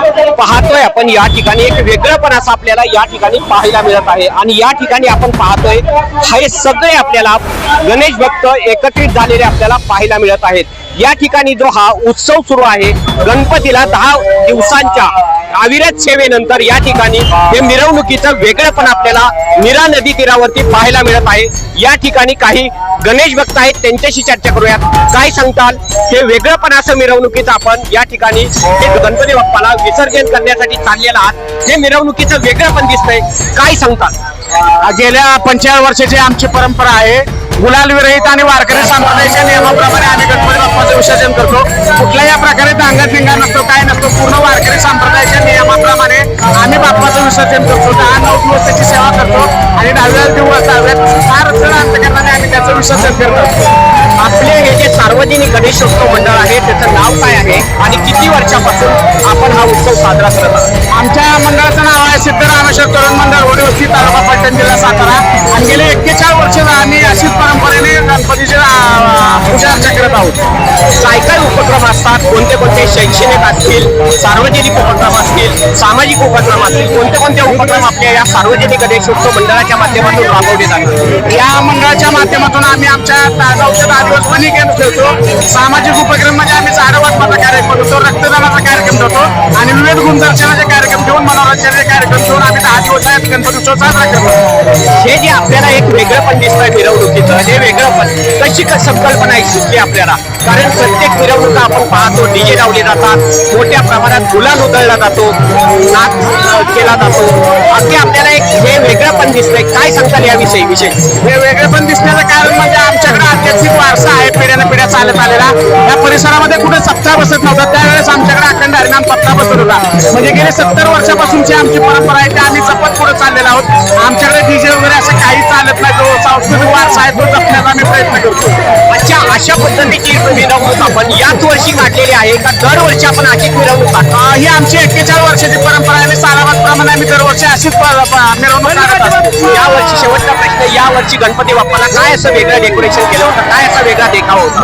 पाहतोय आपण या ठिकाणी एक वेगळंपण असं आपल्याला या ठिकाणी पाहायला मिळत आहे. आणि या ठिकाणी आपण पाहतोय हे सगळे आपल्याला गणेश भक्त एकत्रित झालेले आपल्याला पाहायला मिळत आहेत. या ठिकाणी जो हा उत्सव सुरू आहे गणपतीला दहा दिवसांच्या अविरत सेवेनंतर या ठिकाणी हे मिरवणुकीचं वेगळंपण आपल्याला मीरा नदी तीरावरती पाहायला मिळत आहे. या ठिकाणी काही गणेश भक्त आहेत त्यांच्याशी चर्चा करूयात. काय सांगताल? हे वेगळंपण असं मिरवणुकीचं आपण या ठिकाणी गणपती बाप्पाला विसर्जन करण्यासाठी चाललेला आहात. हे मिरवणुकीचं वेगळंपण दिसतंय. काय सांगताल? गेल्या पंचाळीस वर्षाची आमची परंपरा आहे. गुलाल विरहित आणि वारकरी संप्रदायाच्या नियमाप्रमाणे आम्ही गणपती विसर्जन करतो. कुठल्याही प्रकारे दांगत धिंगा नसतो काय नसतो पूर्ण वारकरी संप्रदायाच्या नियमाप्रमाणे आम्ही बाप्पाचं विसर्जन करतो. दहा नऊ दिवस त्याची सेवा करतो. आणि दहाव्या दिवस दहाव्या फार अडचण अंतकरणाने आम्ही त्याचं विसर्जन करतो. आपले हे जे सार्वजनिक गणेशोत्सव मंडळ आहे त्याचं नाव काय आहे आणि किती वर्षापासून आपण हा उत्सव साजरा करत आहात? आमच्या मंडळाचं नाव आहे सिद्धरामेश्वर तरुण मंडळ वडीवस्ती तालुका पलटण जिल्हा सातारा. आणि गेले एक्केचाळीस वर्ष आम्ही अशीच परंपरेने गणपतीची पूजा अर्चा करत आहोत. काय काय उपक्रम असतात कोणते कोणते शैक्षणिक असतील सार्वजनिक उपक्रम असतील सामाजिक उपक्रम असतील कोणते कोणते उपक्रम आपल्या या सार्वजनिक गणेशोत्सव मंडळाच्या माध्यमातून राबवले जातात? या मंडळाच्या माध्यमातून आम्ही आमच्या गावच्या दहा गेम खेळतो सामाजिक उपक्रम म्हणजे आम्ही झाडं वाटपाचा कार्यक्रम ठेवतो रक्तदानाचा कार्यक्रम ठेवतो आणि विविध गुणदर्शनाचे कार्यक्रम ठेवून मनोरंजनाचे कार्यक्रम ठेवून आम्ही दहा दिवस आहेत गणपती उत्सव साजरा करतो हे जे आपल्याला एक वेगळं पण दिसतंय मिरवणुकीचं हे वेगळं पण. कशी संकल्पना आहे सुचली आपल्याला? कारण प्रत्येक मिरवणुका आपण पाहतो डीजे लावले जातात मोठ्या प्रमाणात गुलाल उधळला जातो नाच केला जातो. अगदी आपल्याला वेगळं पण दिसतंय. काय सांगताल याविषयी विषय? हे वेगळं पण दिसण्याचं कारण म्हणजे आमच्याकडे आध्यात्मिक वारसा आहे पिढ्यानं पिढ्या चालत आलेला या परिसरामध्ये कुठे सप्ताह बसत नव्हता. त्यावेळेस आमच्या सप्ताह बसत होता म्हणजे गेले सत्तर वर्षापासूनची आमची परंपरा आहे ती आम्ही जपत पुढे चाललेलो आहोत. आमच्याकडे डीजे वगैरे असं काही चालत नाही जो सांस्कृतिक वारसा आहे तो जपण्याचा आम्ही प्रयत्न करतो. अच्छा अशा पद्धतीची मिरवणूक आपण याच वर्षी काढलेली आहे का? दरवर्षी आपण अशीच मिरवणूक काढतो? ही आमची एक्केचाळीस वर्षाची परंपरा आहे. आणि सालाबाद प्रमाणे आम्ही दरवर्षी अशीच मिरवणूक काढत असतो. या वर्षी या वर्षी गणपती बाप्पाला काय असं वेगळं डेकोरेशन केलं होतं? काय असा वेगळा देखाव होता?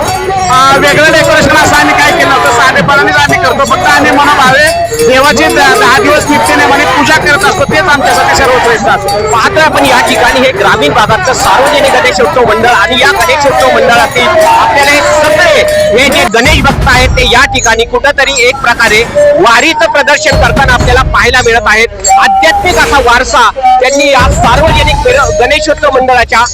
वेगळं डेकोरेशन असं आम्ही काय केलं होतं? साधेपणानेच आम्ही करतो. फक्त आम्ही म्हणा भावे देवाचे दहा दिवस नित्यनेमाने पूजा करत असतो तेच आमच्यासाठी सर्वश्रेष्ठ असतं मात्र आपण या ठिकाणी हे ग्रामीण भागातलं सार्वजनिक गणेशोत्सव मंडळ आणि या गणेशोत्सव मंडळातील आपल्याला हे सगळे हे जे गणेश भक्त आहेत ते या ठिकाणी कुठंतरी एक प्रकारे वारीचं प्रदर्शन करताना आपल्याला पाहायला मिळत आहेत. आध्यात्मिक असा वारसा त्यांनी या सार्वजनिक गणेशोत्सव मंडळाच्या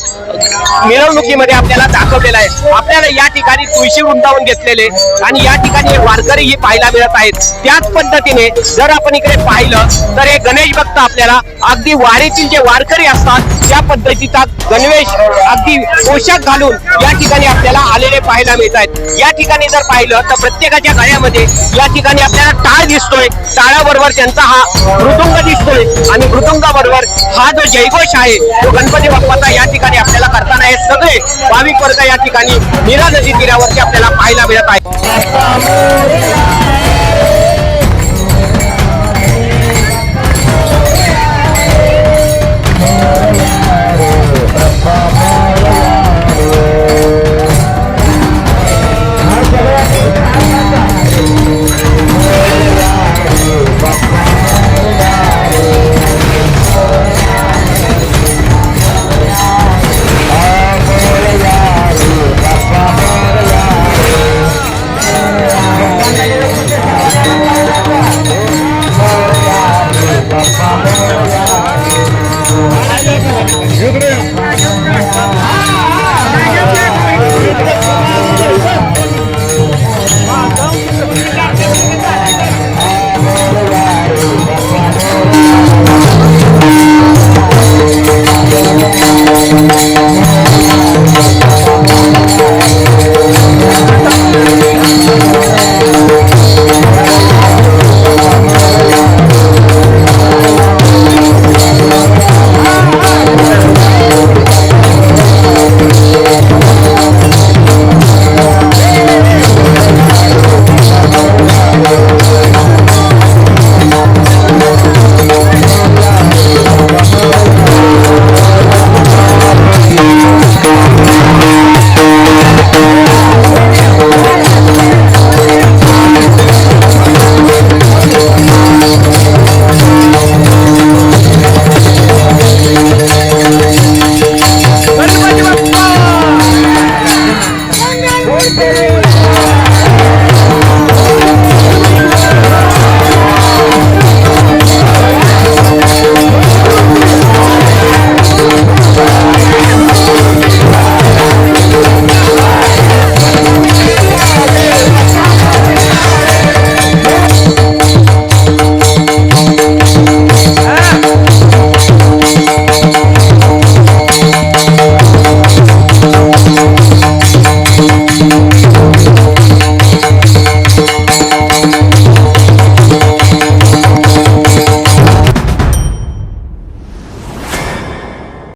मिरवणुकीमध्ये आपल्याला दाखवलेला आहे. आपल्याला या ठिकाणी तुळशी वृंदावन घेतलेले आणि या ठिकाणी वारकरी ही पाहायला मिळत आहेत. त्याच पद्धतीने जर आपण इकडे पाहिलं तर हे गणेश भक्त आपल्याला अगदी वारीतील जे वारकरी असतात त्या पद्धतीचा गणवेश अगदी पोशाख घालून या ठिकाणी आपल्याला आलेले पाहायला मिळत आहेत या ठिकाणी जर पाहिलं तर प्रत्येकाच्या गळ्यामध्ये या ठिकाणी आपल्याला टाळ दिसतोय. टाळाबरोबर त्यांचा हा मृदुंग दिसतोय. आणि मृदुंगाबरोबर हा जो जयघोष आहे तो गणपती बाप्पाचा या ठिकाणी आपल्याला करताना हे सगळे भाविक वर्ग या ठिकाणी नीरा नदी तीरावरती आपल्याला पाहायला मिळत आहे